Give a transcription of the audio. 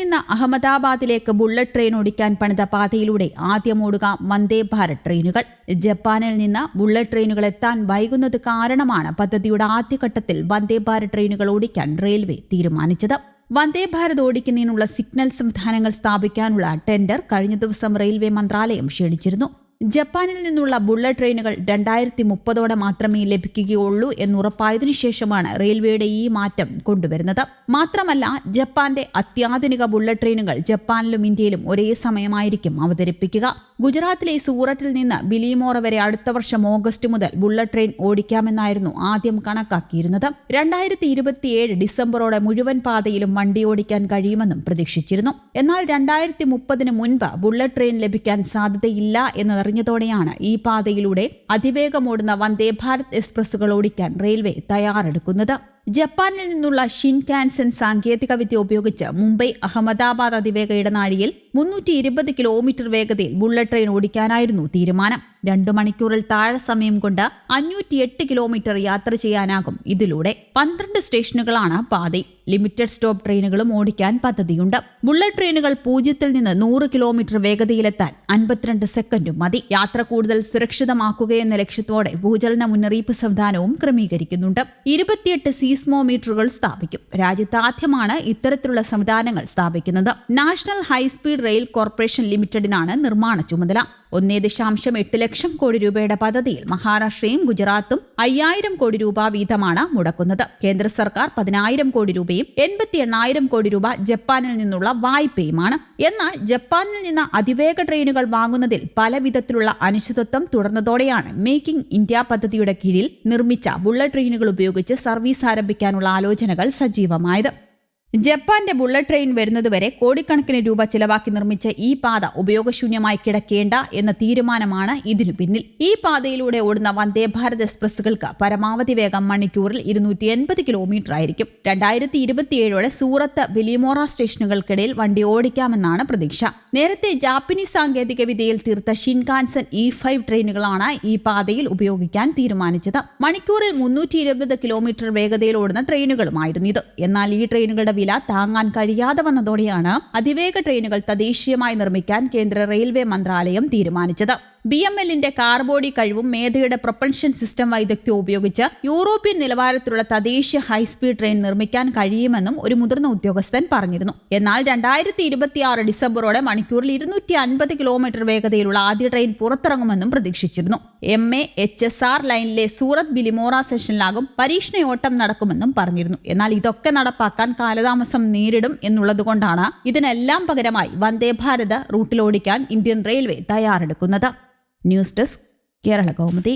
നിന്ന് അഹമ്മദാബാദിലേക്ക് bullet train ഓടിക്കാൻ പണിത പാതയിലൂടെ ആദ്യം ഓടുക വന്ദേ ഭാരത് ട്രെയിനുകൾ. ജപ്പാനിൽ നിന്ന് ബുള്ളറ്റ് ട്രെയിനുകൾ എത്താൻ വൈകുന്നത് കാരണമാണ് പദ്ധതിയുടെ ആദ്യഘട്ടത്തിൽ വന്ദേ ഭാരത് ട്രെയിനുകൾ ഓടിക്കാൻ റെയിൽവേ തീരുമാനിച്ചത്. വന്ദേ ഭാരത് ഓടിക്കുന്നതിനുള്ള സിഗ്നൽ സംവിധാനങ്ങൾ സ്ഥാപിക്കാനുള്ള ടെൻഡർ കഴിഞ്ഞ ദിവസം റെയിൽവേ മന്ത്രാലയം ക്ഷണിച്ചിരുന്നു. ജപ്പാനിൽ നിന്നുള്ള ബുള്ളറ്റ് ട്രെയിനുകൾ രണ്ടായിരത്തി മുപ്പതോടെ മാത്രമേ ലഭിക്കുകയുള്ളൂ എന്നുറപ്പായതിനു ശേഷമാണ് റെയിൽവേയുടെ ഈ മാറ്റം കൊണ്ടുവരുന്നത്. മാത്രമല്ല ജപ്പാന്റെ അത്യാധുനിക ബുള്ളറ്റ് ട്രെയിനുകൾ ജപ്പാനിലും ഇന്ത്യയിലും ഒരേ സമയമായിരിക്കും അവതരിപ്പിക്കുക. ഗുജറാത്തിലെ സൂറത്തിൽ നിന്ന് ബിലിമോറ വരെ അടുത്ത വർഷം ഓഗസ്റ്റ് മുതൽ ബുള്ളറ്റ് ട്രെയിൻ ഓടിക്കാമെന്നായിരുന്നു ആദ്യം കണക്കാക്കിയിരുന്നത്. രണ്ടായിരത്തി ഇരുപത്തിയേഴ് ഡിസംബറോടെ മുഴുവൻ പാതയിലും വണ്ടി ഓടിക്കാൻ കഴിയുമെന്നും പ്രതീക്ഷിച്ചിരുന്നു. എന്നാൽ രണ്ടായിരത്തി മുപ്പതിന് മുൻപ് ബുള്ളറ്റ് ട്രെയിൻ ലഭിക്കാൻ സാധ്യതയില്ല എന്നറിഞ്ഞതോടെയാണ് ഈ പാതയിലൂടെ അതിവേഗം ഓടുന്ന വന്ദേ ഭാരത് എക്സ്പ്രസുകൾ ഓടിക്കാൻ റെയിൽവേ തയ്യാറെടുക്കുന്നത്. ജപ്പാനിൽ നിന്നുള്ള ഷിൻകാൻസൻ സാങ്കേതികവിദ്യ ഉപയോഗിച്ച് മുംബൈ അഹമ്മദാബാദ് അതിവേഗ ഇടനാഴിയിൽ മുന്നൂറ്റി ഇരുപത് കിലോമീറ്റർ വേഗതയിൽ ബുള്ളറ്റ് ട്രെയിൻ ഓടിക്കാനായിരുന്നു തീരുമാനം. രണ്ടു മണിക്കൂറിൽ താഴെ സമയം കൊണ്ട് അഞ്ഞൂറ്റി എട്ട് കിലോമീറ്റർ യാത്ര ചെയ്യാനാകും. ഇതിലൂടെ പന്ത്രണ്ട് സ്റ്റേഷനുകളാണ് പാതി. ലിമിറ്റഡ് സ്റ്റോപ്പ് ട്രെയിനുകളും ഓടിക്കാൻ പദ്ധതിയുണ്ട്. ബുള്ളറ്റ് ട്രെയിനുകൾ പൂജ്യത്തിൽ നിന്ന് നൂറ് കിലോമീറ്റർ വേഗതയിലെത്താൻ അൻപത്തിരണ്ട് സെക്കൻഡും മതി. യാത്ര കൂടുതൽ സുരക്ഷിതമാക്കുകയെന്ന ലക്ഷ്യത്തോടെ ഭൂചലന മുന്നറിയിപ്പ് സംവിധാനവും ക്രമീകരിക്കുന്നുണ്ട്. ഇരുപത്തിയെട്ട് സീസ്മോമീറ്ററുകൾ സ്ഥാപിക്കും. രാജ്യത്ത് ആദ്യമാണ് ഇത്തരത്തിലുള്ള സംവിധാനങ്ങൾ സ്ഥാപിക്കുന്നത്. National high speed rail corporation ലിമിറ്റഡിനാണ് നിർമ്മാണ ചുമതല. ഒന്നേ ദശാംശം എട്ട് ലക്ഷം കോടി രൂപയുടെ പദ്ധതിയിൽ മഹാരാഷ്ട്രയും ഗുജറാത്തും അയ്യായിരം കോടി രൂപ വീതമാണ് മുടക്കുന്നത്. കേന്ദ്ര സർക്കാർ പതിനായിരം കോടി രൂപയും എൺപത്തി എണ്ണായിരം കോടി രൂപ ജപ്പാനിൽ നിന്നുള്ള വായ്പയുമാണ്. എന്നാൽ ജപ്പാനിൽ നിന്ന് അതിവേഗ ട്രെയിനുകൾ വാങ്ങുന്നതിൽ പല വിധത്തിലുള്ള അനിശ്ചിതത്വം തുടർന്നതോടെയാണ് മേക്കിംഗ് ഇന്ത്യ പദ്ധതിയുടെ കീഴിൽ നിർമ്മിച്ച ബുള്ളറ്റ് ട്രെയിനുകൾ ഉപയോഗിച്ച് സർവീസ് ആരംഭിക്കാനുള്ള ആലോചനകൾ സജീവമായത്. ജപ്പാന്റെ ബുള്ളറ്റ് ട്രെയിൻ വരുന്നതുവരെ കോടിക്കണക്കിന് രൂപ ചിലവാക്കി നിർമ്മിച്ച ഈ പാത ഉപയോഗശൂന്യമായി കിടക്കേണ്ട എന്ന തീരുമാനമാണ് ഇതിനു പിന്നിൽ. ഈ പാതയിലൂടെ ഓടുന്ന വന്ദേ ഭാരത് എക്സ്പ്രസുകൾക്ക് പരമാവധി വേഗം മണിക്കൂറിൽ ഇരുന്നൂറ്റി എൺപത് കിലോമീറ്റർ ആയിരിക്കും രണ്ടായിരത്തി ഇരുപത്തിയേഴോടെ സൂറത്ത് ബിലിമോറ സ്റ്റേഷനുകൾക്കിടയിൽ വണ്ടി ഓടിക്കാമെന്നാണ് പ്രതീക്ഷ. നേരത്തെ ജാപ്പനീസ് സാങ്കേതിക വിദ്യയിൽ തീർത്ത ഷിൻകാൻസൻ ഇ ഫൈവ് ട്രെയിനുകളാണ് ഈ പാതയിൽ ഉപയോഗിക്കാൻ തീരുമാനിച്ചത്. മണിക്കൂറിൽ മുന്നൂറ്റി കിലോമീറ്റർ വേഗതയിൽ ഓടുന്ന ട്രെയിനുകളുമായിരുന്നു ഇത്. എന്നാൽ ഈ ട്രെയിനുകളുടെ വില താങ്ങാൻ കഴിയാതെ വന്നതോടെയാണ് അതിവേഗ ട്രെയിനുകൾ തദ്ദേശീയമായി നിർമ്മിക്കാൻ കേന്ദ്ര റെയിൽവേ മന്ത്രാലയം തീരുമാനിച്ചത്. ബി എം എല്ലിന്റെ കാർബോഡി കഴിവും മേധയുടെ പ്രൊപ്പൽഷൻ സിസ്റ്റം വൈദഗ്ധ്യവും ഉപയോഗിച്ച് യൂറോപ്യൻ നിലവാരത്തിലുള്ള തദ്ദേശീയ ഹൈസ്പീഡ് ട്രെയിൻ നിർമ്മിക്കാൻ കഴിയുമെന്നും ഒരു മുതിർന്ന ഉദ്യോഗസ്ഥൻ പറഞ്ഞിരുന്നു. എന്നാൽ രണ്ടായിരത്തി ഇരുപത്തിയാറ് ഡിസംബറോടെ മണിക്കൂറിൽ ഇരുന്നൂറ്റി അൻപത് കിലോമീറ്റർ വേഗതയിലുള്ള ആദ്യ ട്രെയിൻ പുറത്തിറങ്ങുമെന്നും പ്രതീക്ഷിച്ചിരുന്നു. M A H S R ലൈനിലെ സൂറത്ത് ബിലിമോറ സെഷനിലാകും പരീക്ഷണയോട്ടം നടക്കുമെന്നും പറഞ്ഞിരുന്നു. എന്നാൽ ഇതൊക്കെ നടപ്പാക്കാൻ കാലതാമസം നേരിടും എന്നുള്ളതുകൊണ്ടാണ് ഇതിനെല്ലാം പകരമായി വന്ദേ ഭാരത് റൂട്ടിലോടിക്കാൻ Indian railway തയ്യാറെടുക്കുന്നത്. News desk Kerala Kaumudi.